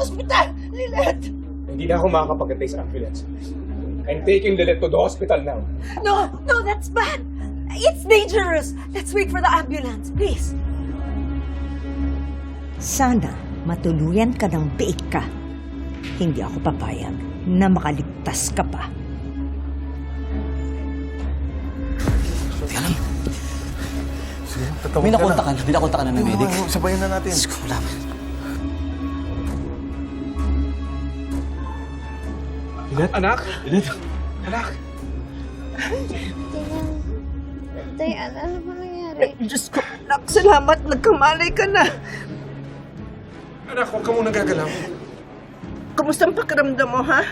sa ospital! Lilet! Hindi na ako makakapagantay sa ambulance. I'm taking Lilith to the hospital now. No, no, that's bad! It's dangerous! Let's wait for the ambulance, please! Sana matuluyan ka ng biik ka. Hindi ako papayag na makaligtas ka pa. Teka lang. Sige, tatawag May ka nakonta na. ka na. May nakonta ka na ng medic. Sabayan na natin. Diyos ko, wala pa. Anak? Anak? Tay, ano, ano ba nangyari? Diyos ko, nak, salamat, nagkamalay ka na. Anak, huwag ka muna gagalaw. Kamusta ang pakiramdam mo, ha?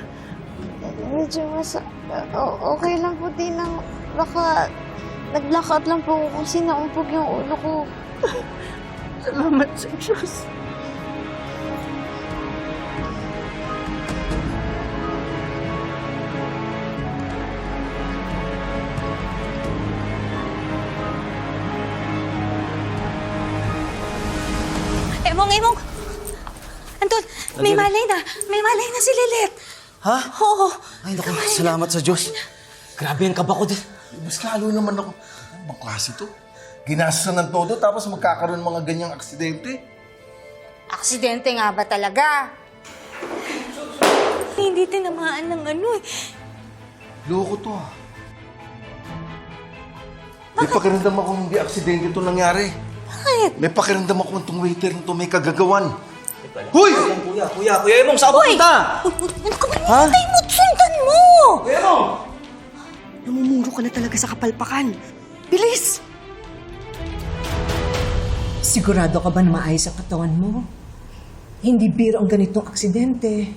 Medyo mas... o- okay lang po, Tinang. Baka naglakad lang po ako kasi naumpog yung ulo ko. Salamat sa Diyos. Emong, Emong! Anton, may malay na. May malay na si Lilit. Ha? Oo. Ay, naku, salamat sa Diyos. Grabe ang kaba ko din. Mas lalo naman ako. Ano bang klase to? Ginastos ng todo tapos magkakaroon ng mga ganyang aksidente. Aksidente nga ba talaga? Hindi tinamaan ng ano eh. Loko to ah. May pakiramdam ako hindi aksidente to nangyari. Bakit? May pakiramdam ako itong waiter nito may kagagawan. Huy! Kuya, kuya, kuya Emong, saan ka pupunta? Ano ka ba mo? Sundan mo! Kuya Emong! Namumuro ka na talaga sa kapalpakan. Bilis! Sigurado ka ba na maayos ang katawan mo? Hindi biro ang ganitong aksidente.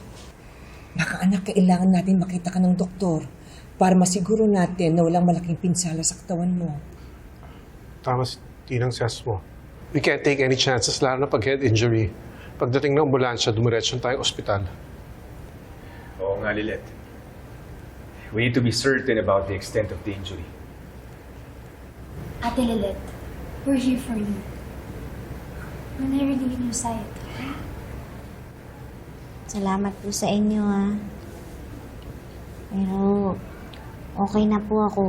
Baka anak, kailangan natin makita ka ng doktor para masiguro natin na walang malaking pinsala sa katawan mo. Tama si Tinang Ses mo. We can't take any chances, lalo na pag head injury. Pagdating ng ambulansya, dumiretso tayong ospital. Oo nga, Lilith. We need to be certain about the extent of the injury. Ate Lilet, we're here for you. We're never leaving your side. Salamat po sa inyo, ah. Pero, okay na po ako.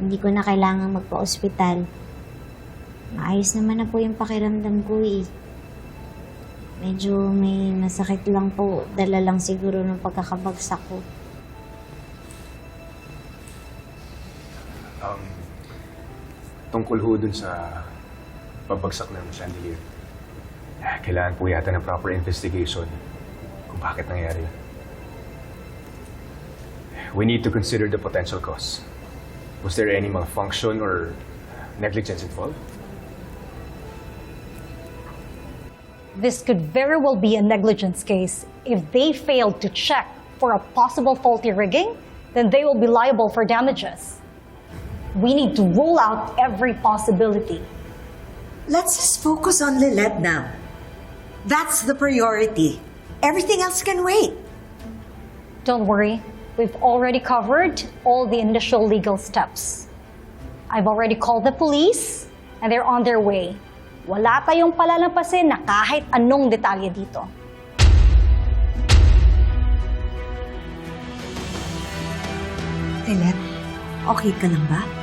Hindi ko na kailangan magpa-ospital. Maayos naman na po yung pakiramdam ko, eh. Medyo may masakit lang po. Dala lang siguro ng pagkakabagsak ko. Um, tungkol ho dun sa pabagsak ng chandelier. Kailangan po yata ng proper investigation kung bakit nangyari. yun. We need to consider the potential cause. Was there any malfunction or negligence involved? This could very well be a negligence case. If they failed to check for a possible faulty rigging, then they will be liable for damages. We need to rule out every possibility. Let's just focus on Lilette now. That's the priority. Everything else can wait. Don't worry, we've already covered all the initial legal steps. I've already called the police, and they're on their way. Wala tayong palalampasin na kahit anong detalye dito. Lilette, okay ka lang ba?